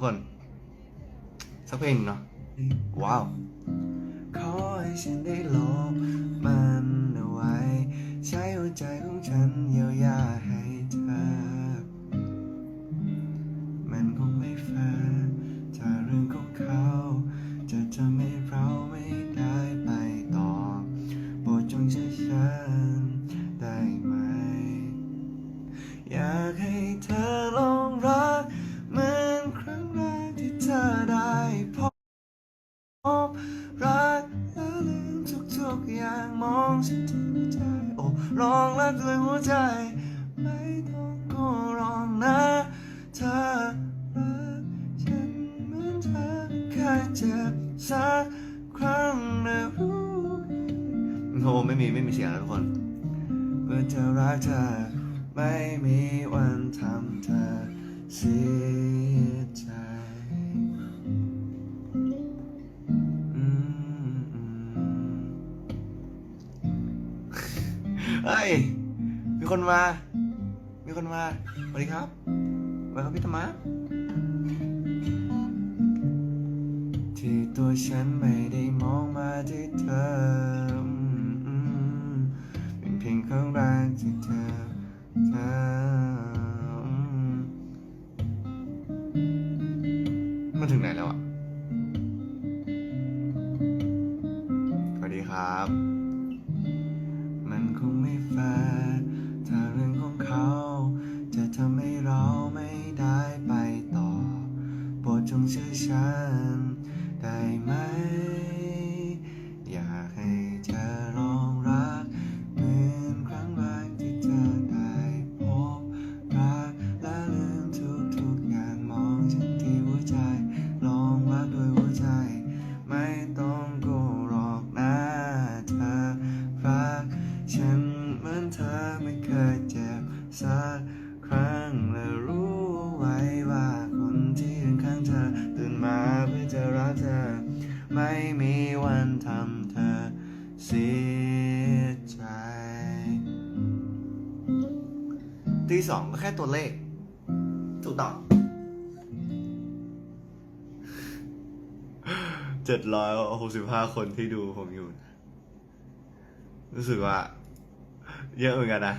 กคน สักเพลงหนึ่งเนาะว้าวขอให้ฉันได้ลบมันเอาไว้ ใช้หัวใจของฉันเยียวยาให้เธอ มันคงไม่แฟร์ถ้าเรื่องของเขาจะทำให้เราไม่ได้ไปต่อโปรดจงเชื่อฉันได้ไหม อยากให้เธอ กอย่างมองฉันที่หัวใจ โอ้ลองรักด้วยหัวใจ ไม่ต้องก็ลองนะเธอรักฉันเหมือนเธอเคยเจ็บสักครั้งนะรู้โอ้ไม่มีไม่มีเสียงแล้วทุกคนเมื่อเธอรักเธอไม่มีวันทำเธอเสีย ฮ้ย มีคนมา มีคนมาสวัสดีครับสวัสดีครับพี่ธรรมะที่ตัวฉันไม่ได้มองมาที่เธอเป็นเพียงครั้งแรกที่เธอเธอมมาถึงไหนแล้วอะสวัสดีครับ ชื่อฉันได้ไหม อยากให้เธอลองรัก เหมือนครั้งแรกที่เธอได้พบรักและลืมทุกๆอย่างมองฉันที่หัวใจ ลองรักด้วยหัวใจ ไม่ต้องโกหรอกนะเธอรัก ฉันเหมือนเธอไม่เคยเจ็บสัก เธอ ไม่มีวันทำเธอเสียใจตีสองก็แค่ตัวเลข ถูกต้องเจ็ดร้อยหกสิบห้าคนที่ดูผมอยู่ รู้สึกว่า เยอะเหมือนกันนะ